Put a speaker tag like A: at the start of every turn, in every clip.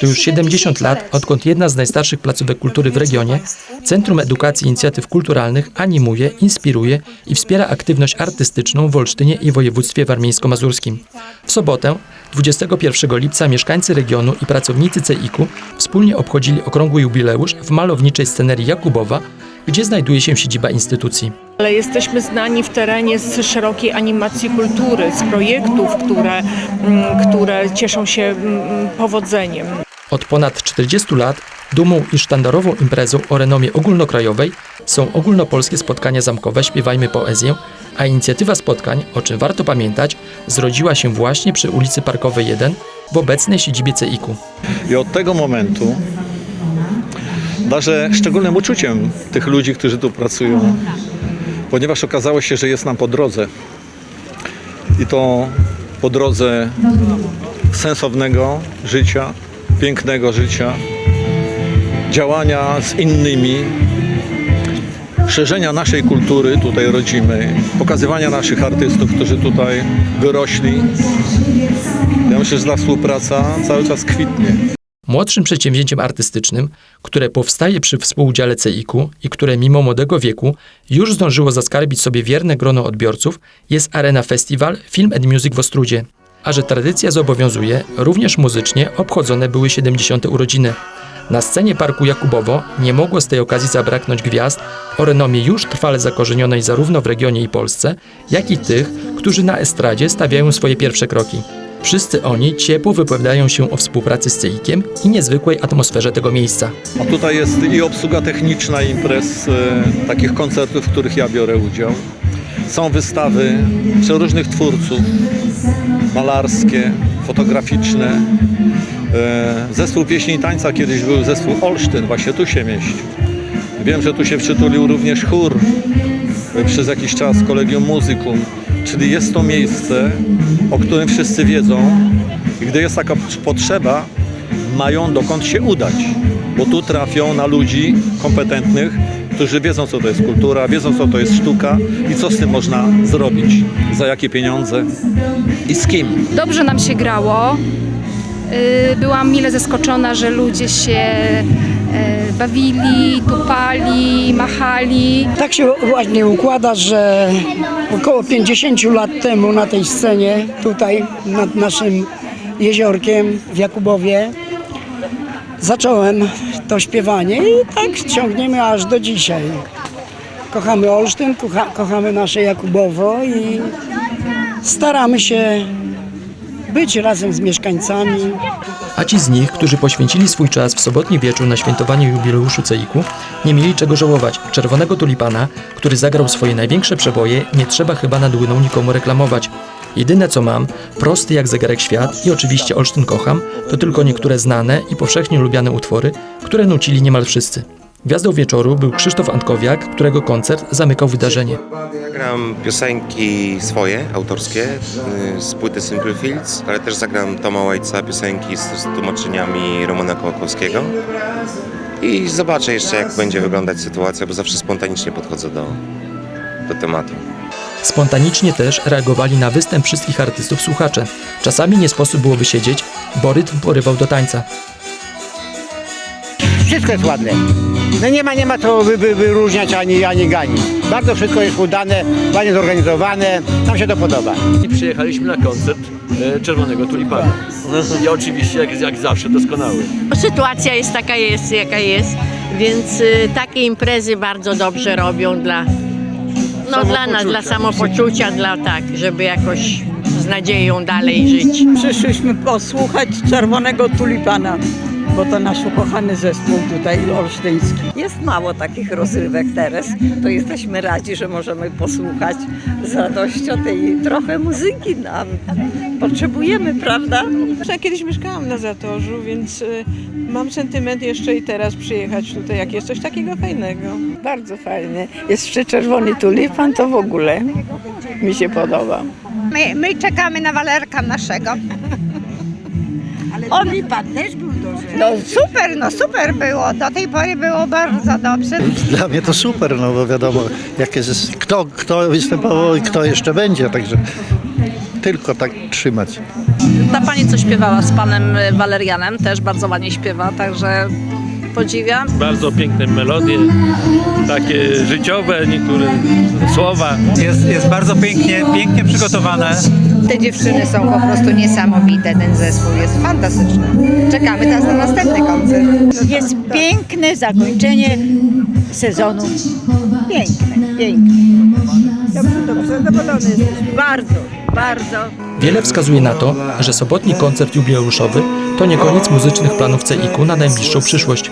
A: To już 70 lat, odkąd jedna z najstarszych placówek kultury w regionie, Centrum Edukacji Inicjatyw Kulturalnych animuje, inspiruje i wspiera aktywność artystyczną w Olsztynie i województwie warmińsko-mazurskim. W sobotę, 21 lipca, mieszkańcy regionu i pracownicy CEIK-u wspólnie obchodzili okrągły jubileusz w malowniczej scenerii Jakubowa, gdzie znajduje się siedziba instytucji.
B: Ale jesteśmy znani w terenie z szerokiej animacji kultury, z projektów, które, mm, które cieszą się mm, powodzeniem.
A: Od ponad 40 lat dumą i sztandarową imprezą o renomie ogólnokrajowej są ogólnopolskie spotkania zamkowe Śpiewajmy Poezję, a inicjatywa spotkań, o czym warto pamiętać, zrodziła się właśnie przy ulicy Parkowej 1 w obecnej siedzibie CEIK-u.
C: I od tego momentu darzę szczególnym uczuciem tych ludzi, którzy tu pracują, ponieważ okazało się, że jest nam po drodze. I to po drodze sensownego życia, pięknego życia, działania z innymi, szerzenia naszej kultury tutaj rodzimej, pokazywania naszych artystów, którzy tutaj wyrośli. Ja myślę, że ta współpraca cały czas kwitnie.
A: Młodszym przedsięwzięciem artystycznym, które powstaje przy współudziale CEIK-u i które mimo młodego wieku już zdążyło zaskarbić sobie wierne grono odbiorców, jest Arena Festival Film and Music w Ostrudzie. A że tradycja zobowiązuje, również muzycznie obchodzone były 70. urodziny. Na scenie Parku Jakubowo nie mogło z tej okazji zabraknąć gwiazd o renomie już trwale zakorzenionej zarówno w regionie i Polsce, jak i tych, którzy na estradzie stawiają swoje pierwsze kroki. Wszyscy oni ciepło wypowiadają się o współpracy z CEIK-iem i niezwykłej atmosferze tego miejsca.
C: A tutaj jest i obsługa techniczna imprez, e, takich koncertów, w których ja biorę udział. Są wystawy przeróżnych twórców, malarskie, fotograficzne. E, Zespół pieśni i tańca kiedyś był zespół Olsztyn, właśnie tu się mieścił. Wiem, że tu się przytulił również chór przez jakiś czas Kolegium Muzykum, czyli jest to miejsce, o którym wszyscy wiedzą i gdy jest taka potrzeba, mają dokąd się udać, bo tu trafią na ludzi kompetentnych, którzy wiedzą, co to jest kultura, wiedzą, co to jest sztuka i co z tym można zrobić, za jakie pieniądze i z kim.
D: Dobrze nam się grało. Yy, Byłam mile zaskoczona, że ludzie się yy, bawili, tupali, machali.
E: Tak się ładnie układa, że około 50 lat temu na tej scenie, tutaj nad naszym jeziorkiem w Jakubowie, zacząłem to śpiewanie i tak ciągniemy aż do dzisiaj. Kochamy Olsztyn, kocha, kochamy nasze Jakubowo i staramy się być razem z mieszkańcami.
A: A ci z nich, którzy poświęcili swój czas w sobotni wieczór na świętowanie jubileuszu CEIK-u, nie mieli czego żałować. Czerwonego tulipana, który zagrał swoje największe przeboje, nie trzeba chyba nad nikomu reklamować. Jedyne co mam, prosty jak zegarek świat i oczywiście Olsztyn kocham, to tylko niektóre znane i powszechnie lubiane utwory, które nucili niemal wszyscy. Gwiazdą wieczoru był Krzysztof Antkowiak, którego koncert zamykał wydarzenie.
F: Zagram piosenki swoje, autorskie, y, z płyty Simple Fields, ale też zagram Toma Waitsa piosenki z, z tłumaczeniami Romana Kołakowskiego. I zobaczę jeszcze, jak będzie wyglądać sytuacja, bo zawsze spontanicznie podchodzę do, do tematu.
A: Spontanicznie też reagowali na występ wszystkich artystów słuchacze. Czasami nie sposób było wysiedzieć, bo rytm porywał do tańca.
G: Wszystko jest ładne. No nie ma, nie ma co wy, wy, wyróżniać ani, ani ganić. Bardzo wszystko jest udane, ładnie zorganizowane. Nam się to podoba.
H: i przyjechaliśmy na koncert e, Czerwonego Tulipana. I oczywiście, jak, jak zawsze, doskonały.
I: Sytuacja jest taka jest, jaka jest, więc y, takie imprezy bardzo dobrze robią dla, no, dla nas, dla samopoczucia, dla tak, żeby jakoś z nadzieją dalej żyć.
J: Przyszliśmy posłuchać Czerwonego Tulipana, bo to nasz ukochany zespół tutaj olsztyński.
K: Jest mało takich rozrywek teraz, to jesteśmy radzi, że możemy posłuchać z radością tej trochę muzyki nam. Potrzebujemy, prawda?
B: Ja kiedyś mieszkałam na Zatorzu, więc y, mam sentyment jeszcze i teraz przyjechać tutaj, jak jest coś takiego fajnego.
J: Bardzo fajnie. Jest jeszcze Czerwony Tulipan, to w ogóle mi się podoba.
K: My, my czekamy na walerka naszego. Ale Tulipan też był duży. No super, no super było. Do tej pory było bardzo dobrze.
L: Dla mnie to super, no bo wiadomo, jakie jest, kto, kto występował i kto jeszcze będzie, także tylko tak trzymać.
M: Ta pani, co śpiewała z panem Walerianem, też bardzo ładnie śpiewa, także podziwiam.
H: Bardzo piękne melodie, takie życiowe, niektóre słowa.
N: Jest, jest bardzo pięknie, pięknie przygotowane.
O: Te dziewczyny są po prostu niesamowite, ten zespół jest fantastyczny. Czekamy teraz na następny koncert.
P: Jest piękne zakończenie sezonu. Piękne, piękne. Dobrze, dobrze, zadowolony jesteś. Bardzo, bardzo.
A: Wiele wskazuje na to, że sobotni koncert jubileuszowy to nie koniec muzycznych planów CIK-u na najbliższą przyszłość.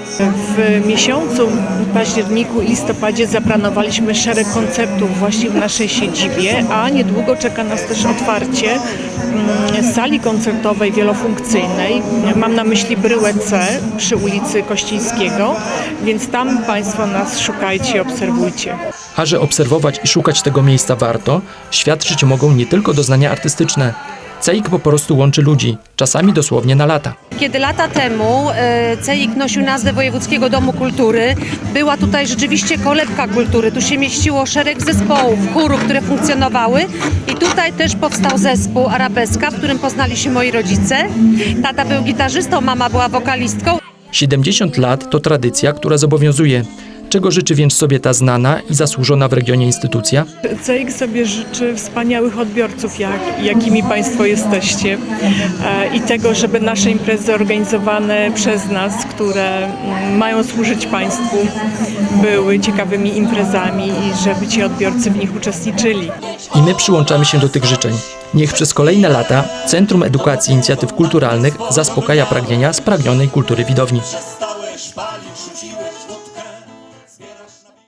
B: W miesiącu październiku i listopadzie zaplanowaliśmy szereg koncertów właśnie w naszej siedzibie, a niedługo czeka nas też otwarcie mm, sali koncertowej wielofunkcyjnej. Mam na myśli Bryłę C przy ulicy Kościńskiego, więc tam Państwo nas szukajcie, obserwujcie.
A: A że obserwować i szukać tego miejsca warto, świadczyć mogą nie tylko doznania artystyczne. CEIK po prostu łączy ludzi, czasami dosłownie na lata.
Q: Kiedy lata temu e, CEIK nosił nazwę Wojewódzkiego Domu Kultury, była tutaj rzeczywiście kolebka kultury. Tu się mieściło szereg zespołów, chórów, które funkcjonowały i tutaj też powstał zespół Arabeska, w którym poznali się moi rodzice. Tata był gitarzystą, mama była wokalistką.
A: 70 lat to tradycja, która zobowiązuje. Czego życzy więc sobie ta znana i zasłużona w regionie instytucja?
B: CEIK sobie życzy wspaniałych odbiorców, jak, jakimi Państwo jesteście e, i tego, żeby nasze imprezy organizowane przez nas, które mm, mają służyć Państwu, były ciekawymi imprezami i żeby ci odbiorcy w nich uczestniczyli.
A: I my przyłączamy się do tych życzeń. Niech przez kolejne lata Centrum Edukacji Inicjatyw Kulturalnych zaspokaja pragnienia spragnionej kultury widowni.